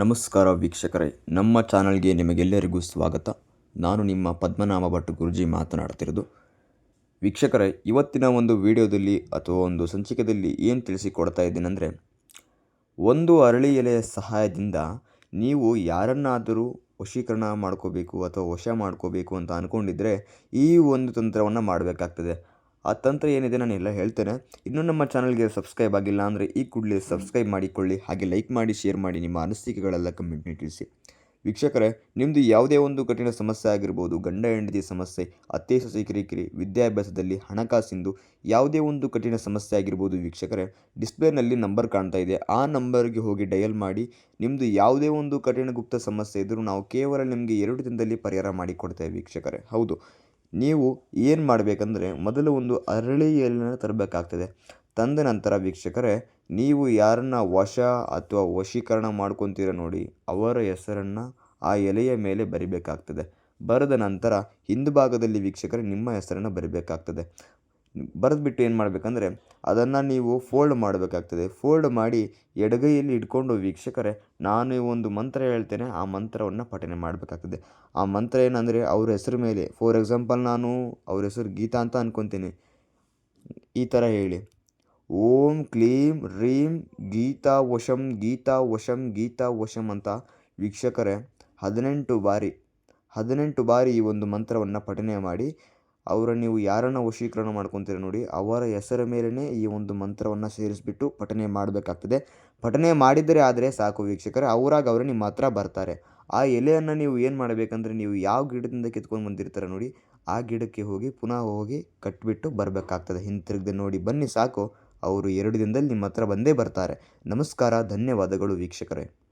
ನಮಸ್ಕಾರ ವೀಕ್ಷಕರೇ, ನಮ್ಮ ಚಾನಲ್ಗೆ ನಿಮಗೆಲ್ಲರಿಗೂ ಸ್ವಾಗತ. ನಾನು ನಿಮ್ಮ ಪದ್ಮನಾಭ ಭಟ್ ಗುರುಜಿ ಮಾತನಾಡ್ತಿರೋದು ವೀಕ್ಷಕರೇ, ಇವತ್ತಿನ ಒಂದು ವಿಡಿಯೋದಲ್ಲಿ ಅಥವಾ ಒಂದು ಸಂಚಿಕೆಯಲ್ಲಿ ಏನು ತಿಳಿಸಿಕೊಡ್ತಾ ಇದ್ದೀನಂದರೆ ಒಂದು ಅರಳಿ ಎಲೆಯ ಸಹಾಯದಿಂದ ನೀವು ಯಾರನ್ನಾದರೂ ವಶೀಕರಣ ಮಾಡ್ಕೋಬೇಕು ಅಥವಾ ವಶ ಮಾಡ್ಕೋಬೇಕು ಅಂತ ಅಂದ್ಕೊಂಡಿದ್ರೆ ಈ ಒಂದು ತಂತ್ರವನ್ನು ಮಾಡಬೇಕಾಗ್ತದೆ. ಆ ತಂತ್ರ ಏನಿದೆ ನಾನು ಎಲ್ಲ ಹೇಳ್ತೇನೆ. ಇನ್ನೂ ನಮ್ಮ ಚಾನಲ್ಗೆ ಸಬ್ಸ್ಕ್ರೈಬ್ ಆಗಿಲ್ಲ ಅಂದರೆ ಈ ಕೂಡಲೇ ಸಬ್ಸ್ಕ್ರೈಬ್ ಮಾಡಿಕೊಳ್ಳಿ. ಹಾಗೆ ಲೈಕ್ ಮಾಡಿ, ಶೇರ್ ಮಾಡಿ ನಿಮ್ಮ ಅನಿಸಿಕೆಗಳೆಲ್ಲ ಕಮೆಂಟ್ನಿ ತಿಳಿಸಿ. ವೀಕ್ಷಕರೇ ನಿಮ್ಮದು ಯಾವುದೇ ಒಂದು ಕಠಿಣ ಸಮಸ್ಯೆ ಆಗಿರ್ಬೋದು, ಗಂಡ, ಹೆಂಡತಿ ಸಮಸ್ಯೆ ಅತ್ತೆ ಸೊಸೆ ಕಿರಿಕಿರಿ ವಿದ್ಯಾಭ್ಯಾಸದಲ್ಲಿ ಹಣಕಾಸಿಂದು ಯಾವುದೇ ಒಂದು ಕಠಿಣ ಸಮಸ್ಯೆ ಆಗಿರ್ಬೋದು ವೀಕ್ಷಕರೇ, ಡಿಸ್ಪ್ಲೇನಲ್ಲಿ ನಂಬರ್ ಕಾಣ್ತಾ ಇದೆ. ಆ ನಂಬರ್ಗೆ ಹೋಗಿ ಡಯಲ್ ಮಾಡಿ ನಿಮ್ಮದು ಯಾವುದೇ ಒಂದು ಕಠಿಣ ಗುಪ್ತ ಸಮಸ್ಯೆ ಇದ್ದರೂ ನಾವು ಕೇವಲ ನಿಮಗೆ ಎರಡು ದಿನದಲ್ಲಿ ಪರಿಹಾರ ಮಾಡಿಕೊಡ್ತೇವೆ ವೀಕ್ಷಕರೇ. ಹೌದು ನೀವು ಏನು ಮಾಡಬೇಕಂದ್ರೆ ಮೊದಲು ಒಂದು ಅರಳಿ ಎಲೆಯನ್ನು ತರಬೇಕಾಗ್ತದೆ. ತಂದ ನಂತರ ವೀಕ್ಷಕರೇ, ನೀವು ಯಾರನ್ನ ವಶ ಅಥವಾ ವಶೀಕರಣ ಮಾಡ್ಕೊತೀರ ನೋಡಿ ಅವರ ಹೆಸರನ್ನು ಆ ಎಲೆಯ ಮೇಲೆ ಬರಿಬೇಕಾಗ್ತದೆ. ಬರೆದ ನಂತರ ಹಿಂದುಭಾಗದಲ್ಲಿ ವೀಕ್ಷಕರೇ ನಿಮ್ಮ ಹೆಸರನ್ನು ಬರಿಬೇಕಾಗ್ತದೆ. ಬರೆದ್ಬಿಟ್ಟು ಏನು ಮಾಡಬೇಕಂದ್ರೆ ಅದನ್ನು ನೀವು ಫೋಲ್ಡ್ ಮಾಡಬೇಕಾಗ್ತದೆ. ಫೋಲ್ಡ್ ಮಾಡಿ ಎಡಗೈಯಲ್ಲಿ ಇಟ್ಕೊಂಡು ವೀಕ್ಷಕರೇ, ನಾನು ಒಂದು ಮಂತ್ರ ಹೇಳ್ತೇನೆ, ಆ ಮಂತ್ರವನ್ನು ಪಠನೆ ಮಾಡಬೇಕಾಗ್ತದೆ. ಆ ಮಂತ್ರ ಏನಂದರೆ ಅವ್ರ ಹೆಸರು ಮೇಲೆ ಫಾರ್ ಎಕ್ಸಾಂಪಲ್ ನಾನು ಅವ್ರ ಹೆಸರು ಗೀತಾ ಅಂತ ಅಂದ್ಕೊತೀನಿ ಈ ಥರ ಹೇಳಿ. ಓಂ ಕ್ಲೀಂ ರೀಂ ಗೀತಾ ವಶಂ ಗೀತಾ ವಶಂ ಗೀತಾ ವಶಂ ಅಂತ ವೀಕ್ಷಕರೇ, ಹದಿನೆಂಟು ಬಾರಿ ಹದಿನೆಂಟು ಬಾರಿ ಈ ಒಂದು ಮಂತ್ರವನ್ನು ಪಠನೆ ಮಾಡಿ ಅವರ ನೀವು ಯಾರನ್ನು ವಶೀಕರಣ ಮಾಡ್ಕೊತೀರ ನೋಡಿ, ಅವರ ಹೆಸರ ಮೇಲೇ ಈ ಒಂದು ಮಂತ್ರವನ್ನು ಸೇರಿಸ್ಬಿಟ್ಟು ಪಠನೆ ಮಾಡಬೇಕಾಗ್ತದೆ. ಪಠನೆ ಮಾಡಿದರೆ ಆದರೆ ಸಾಕು ವೀಕ್ಷಕರೇ, ಅವರಾಗ ಅವರು ನಿಮ್ಮ ಹತ್ರ ಬರ್ತಾರೆ. ಆ ಎಲೆಯನ್ನು ನೀವು ಏನು ಮಾಡಬೇಕಂದ್ರೆ, ನೀವು ಯಾವ ಗಿಡದಿಂದ ಕಿತ್ಕೊಂಡು ಬಂದಿರ್ತಾರೆ ನೋಡಿ, ಆ ಗಿಡಕ್ಕೆ ಹೋಗಿ ಪುನಃ ಹೋಗಿ ಕಟ್ಬಿಟ್ಟು ಬರಬೇಕಾಗ್ತದೆ. ಹಿಂತಿರುಗದೆ ನೋಡಿ, ಬನ್ನಿ ಸಾಕು, ಅವರು ಎರಡು ದಿನದಲ್ಲಿ ನಿಮ್ಮ ಹತ್ರ ಬಂದೇ ಬರ್ತಾರೆ. ನಮಸ್ಕಾರ, ಧನ್ಯವಾದಗಳು ವೀಕ್ಷಕರೇ.